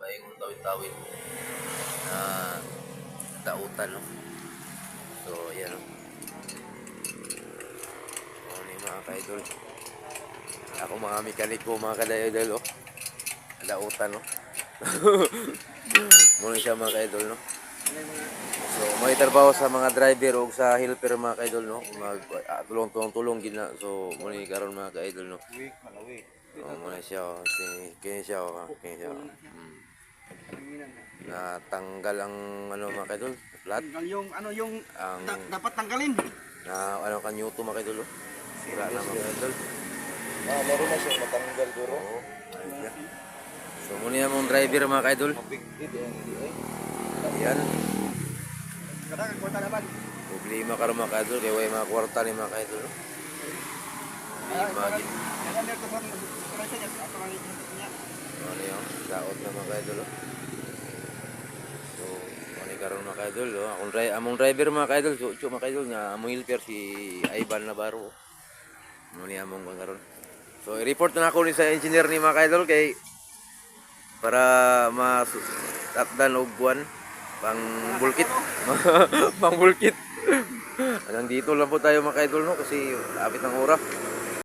paingon tawid-tawid na dautan no. So yan no. Ano ni mga kaidol. Ako mga mekaniko mga kadayodol oh. Dautan no. Muna siya mga kaidol no. So may trabaho sa mga driver o sa helper mga kaidol no. Mag ah, tulong-tulong gina. So muna ni karon mga kaidol no. Week, malawig. Oh, muna siya oh. si kini siya oh. Siya. oh. Mm. Natanggal ang ano mga kaidol. Flat Tanggal yung ano yung ang da- dapat tanggalin. na ano kan Newton mga kaidol. oh. Sira na mga kaidol. Ah, meron na siyang matanggal duro. Oo. ayun. So muna mong driver mga kaidol. Mabigtid eh, hindi eh. Yan. Kada kwarta naman. Problema ka mga kaidol. Kaya way mga kwarta ni mga kaidol. Imagine. Ano yung daot na mga kaidol. oh. So, ano karon mga kaidol. Oh. Akong dri among driver mga kaidol. So mga kaidol nga among helper si Ivan Navarro. Ano ni among karon. So, i-report na ako ni sa engineer ni mga kaidol kay para ma-tapdan og buwan pang bulkit. pang bulkit. Hanggang dito lang po tayo mga kaidol no kasi lapit ng oras.